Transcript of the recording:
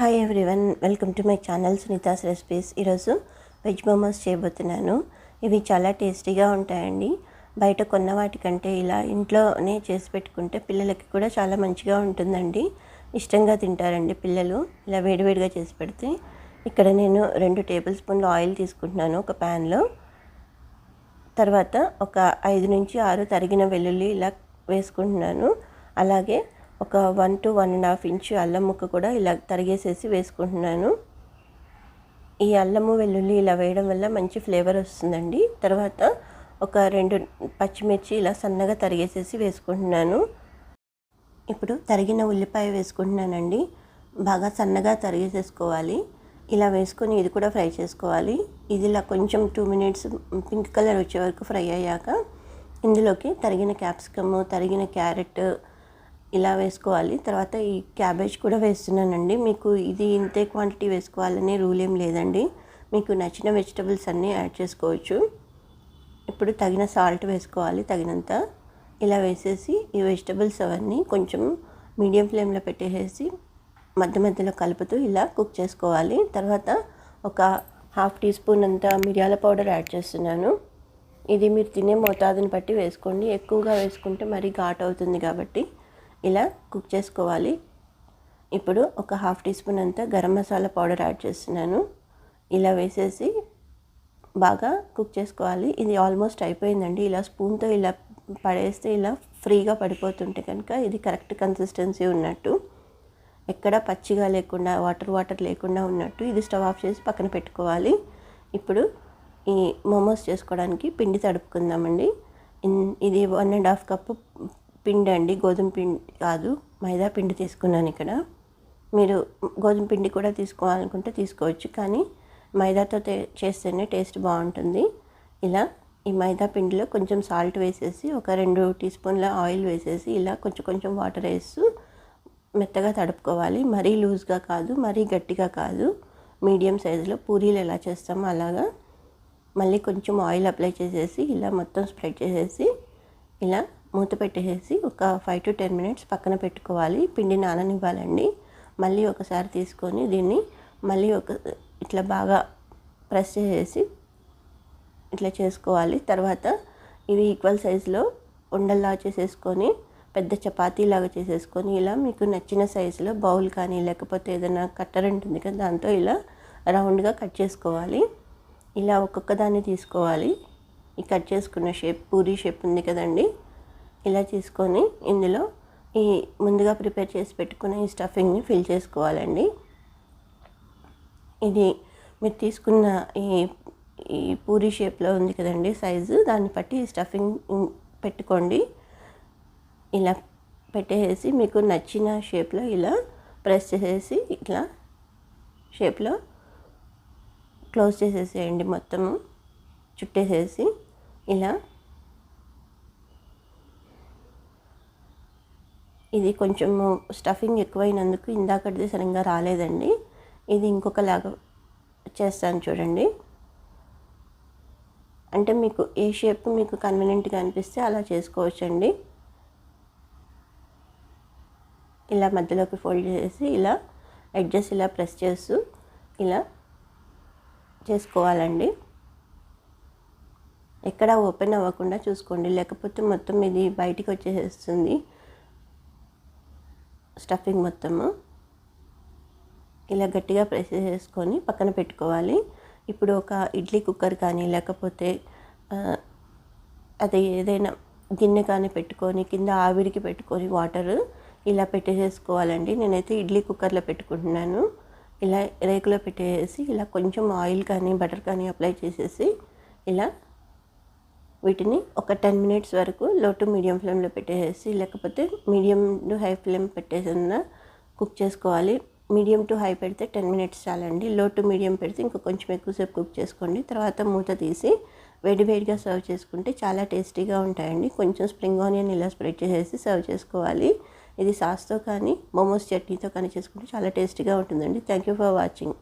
Hi everyone welcome to my channel Sunita's recipes ఈరోజు veg momos చేయబోతున్నాను. ఇవి చాలా టేస్టీగా ఉంటాయండి. బయట కొన్న వాటికంటే ఇలా ఇంట్లోనే చేసి పెట్టుకుంటే పిల్లలకి కూడా చాలా మంచిగా ఉంటుందండి. ఇష్టంగా తింటారండి పిల్లలు. ఇలా వేడివేడిగా చేసి పెడితే ఇక్కడ నేను రెండు టేబుల్ స్పూన్లు ఆయిల్ తీసుకుంటున్నాను ఒక ప్యాన్లో. తర్వాత ఒక ఐదు నుంచి ఆరు తరిగిన వెల్లుల్లి ఇలా వేసుకుంటున్నాను. అలాగే ఒక one to one and half inch అల్లం ముక్క కూడా ఇలా తరిగేసేసి వేసుకుంటున్నాను. ఈ అల్లము వెల్లుల్లి ఇలా వేయడం వల్ల మంచి ఫ్లేవర్ వస్తుందండి. తర్వాత ఒక రెండు పచ్చిమిర్చి ఇలా సన్నగా తరిగేసేసి వేసుకుంటున్నాను. ఇప్పుడు తరిగిన ఉల్లిపాయ వేసుకుంటున్నానండి. బాగా సన్నగా తరిగేసేసుకోవాలి. ఇలా వేసుకొని ఇది కూడా ఫ్రై చేసుకోవాలి. ఇది ఇలా కొంచెం టూ మినిట్స్ పింక్ కలర్ వచ్చే వరకు ఫ్రై అయ్యాక ఇందులోకి తరిగిన క్యాప్సికమ్ తరిగిన క్యారెట్ ఇలా వేసుకోవాలి. తర్వాత ఈ క్యాబేజ్ కూడా వేస్తున్నానండి. మీకు ఇది ఇంతే క్వాంటిటీ వేసుకోవాలనే రూల్ ఏం లేదండి. మీకు నచ్చిన వెజిటబుల్స్ అన్నీ యాడ్ చేసుకోవచ్చు. ఇప్పుడు తగిన సాల్ట్ వేసుకోవాలి తగినంత. ఇలా వేసేసి ఈ వెజిటబుల్స్ అవన్నీ కొంచెం మీడియం ఫ్లేమ్లో పెట్టేసి మధ్య మధ్యలో కలుపుతూ ఇలా కుక్ చేసుకోవాలి. తర్వాత ఒక హాఫ్ టీ స్పూన్ అంత మిరియాల పౌడర్ యాడ్ చేస్తున్నాను. ఇది మీరు తినే మోతాదుని బట్టి వేసుకోండి. ఎక్కువగా వేసుకుంటే మరీ ఘాట్ అవుతుంది కాబట్టి ఇలా కుక్ చేసుకోవాలి. ఇప్పుడు ఒక హాఫ్ టీ స్పూన్ అంతా గరం మసాలా పౌడర్ యాడ్ చేస్తున్నాను. ఇలా వేసేసి బాగా కుక్ చేసుకోవాలి. ఇది ఆల్మోస్ట్ అయిపోయిందండి. ఇలా స్పూన్తో ఇలా పడేస్తే ఇలా ఫ్రీగా పడిపోతుంటే కనుక ఇది కరెక్ట్ కన్సిస్టెన్సీ ఉన్నట్టు ఎక్కడ పచ్చిగా లేకుండా వాటర్ వాటర్ లేకుండా ఉన్నట్టు ఇది స్టవ్ ఆఫ్ చేసి పక్కన పెట్టుకోవాలి. ఇప్పుడు ఈ మోమోస్ చేసుకోవడానికి పిండి తడుపుకుందామండి. ఇది వన్ అండ్ హాఫ్ కప్పు పిండి అండి గోధుమ పిండి కాదు మైదా పిండి తీసుకున్నాను ఇక్కడ. మీరు గోధుమ పిండి కూడా తీసుకోవాలనుకుంటే తీసుకోవచ్చు కానీ మైదాతో చేస్తేనే టేస్ట్ బాగుంటుంది. ఇలా ఈ మైదా పిండిలో కొంచెం సాల్ట్ వేసేసి ఒక రెండు టీ స్పూన్ల ఆయిల్ వేసేసి ఇలా కొంచెం కొంచెం వాటర్ వేస్తూ మెత్తగా తడుపుకోవాలి. మరీ లూజ్గా కాదు మరీ గట్టిగా కాదు. మీడియం సైజులో పూరీలు ఎలా చేస్తామో అలాగా. మళ్ళీ కొంచెం ఆయిల్ అప్లై చేసేసి ఇలా మొత్తం స్ప్రెడ్ చేసేసి ఇలా మూత పెట్టేసి ఒక ఫైవ్ టు టెన్ మినిట్స్ పక్కన పెట్టుకోవాలి. పిండి నాననివ్వాలండి. మళ్ళీ ఒకసారి తీసుకొని దీన్ని మళ్ళీ ఒక ఇట్లా బాగా ప్రెస్ చేసేసి ఇట్లా చేసుకోవాలి. తర్వాత ఇవి ఈక్వల్ సైజులో ఉండల్లా చేసేసుకొని పెద్ద చపాతీలాగా చేసేసుకొని ఇలా మీకు నచ్చిన సైజులో బౌల్ కానీ లేకపోతే ఏదైనా కట్టర్ ఉంటుంది కదా దాంతో ఇలా రౌండ్గా కట్ చేసుకోవాలి. ఇలా ఒక్కొక్క దాన్ని తీసుకోవాలి. ఈ కట్ చేసుకున్న షేప్ పూరీ షేప్ ఉంది కదండి. ఇలా తీసుకొని ఇందులో ఈ ముందుగా ప్రిపేర్ చేసి పెట్టుకున్న ఈ స్టఫింగ్ని ఫిల్ చేసుకోవాలండి. ఇది మీరు తీసుకున్న ఈ ఈ పూరి షేప్లో ఉంది కదండి సైజు దాన్ని బట్టి స్టఫింగ్ పెట్టుకోండి. ఇలా పెట్టేసి మీకు నచ్చిన షేప్లో ఇలా ప్రెస్ చేసేసి ఇట్లా షేప్లో క్లోజ్ చేసేసేయండి మొత్తము చుట్టేసేసి. ఇలా ఇది కొంచెం స్టఫింగ్ ఎక్కువైనందుకు ఇందాకటిది సరిగ్గా రాలేదండి. ఇది ఇంకొకలాగా చేస్తాను చూడండి. అంటే మీకు ఏ షేప్ మీకు కన్వీనియంట్గా అనిపిస్తే అలా చేసుకోవచ్చండి. ఇలా మధ్యలోకి ఫోల్డ్ చేసి ఇలా అడ్జస్ట్ ఇలా ప్రెస్ చేస్తూ ఇలా చేసుకోవాలండి. ఎక్కడ ఓపెన్ అవ్వకుండా చూసుకోండి. లేకపోతే మొత్తం ఇది బయటికి వచ్చేస్తుంది. స్టఫింగ్ మొత్తము ఇలా గట్టిగా ప్రెస్ చేసుకొని పక్కన పెట్టుకోవాలి. ఇప్పుడు ఒక ఇడ్లీ కుక్కర్ కానీ లేకపోతే అది ఏదైనా గిన్నె కానీ పెట్టుకొని కింద ఆవిరికి పెట్టుకొని వాటర్ ఇలా పెట్టేసేసుకోవాలండి. నేనైతే ఇడ్లీ కుక్కర్లో పెట్టుకుంటున్నాను. ఇలా రేకులో పెట్టేసి ఇలా కొంచెం ఆయిల్ కానీ బటర్ కానీ అప్లై చేసేసి ఇలా వీటిని ఒక టెన్ మినిట్స్ వరకు లో టు మీడియం ఫ్లేమ్లో పెట్టేసి లేకపోతే మీడియం టు హై ఫ్లేమ్ పెట్టేసిన కుక్ చేసుకోవాలి. మీడియం టు హై పెడితే టెన్ మినిట్స్ చాలండి. లో టు మీడియం పెడితే ఇంకా కొంచెం ఎక్కువసేపు కుక్ చేసుకోండి. తర్వాత మూత తీసి వేడివేడిగా సర్వ్ చేసుకుంటే చాలా టేస్టీగా ఉంటాయండి. కొంచెం స్ప్రింగ్ ఆనియన్ ఇలా స్ప్రెడ్ చేసేసి సర్వ్ చేసుకోవాలి. ఇది సాస్తో కానీ మోమోస్ చట్నీతో కానీ చేసుకుంటే చాలా టేస్టీగా ఉంటుందండి. Thank you for watching.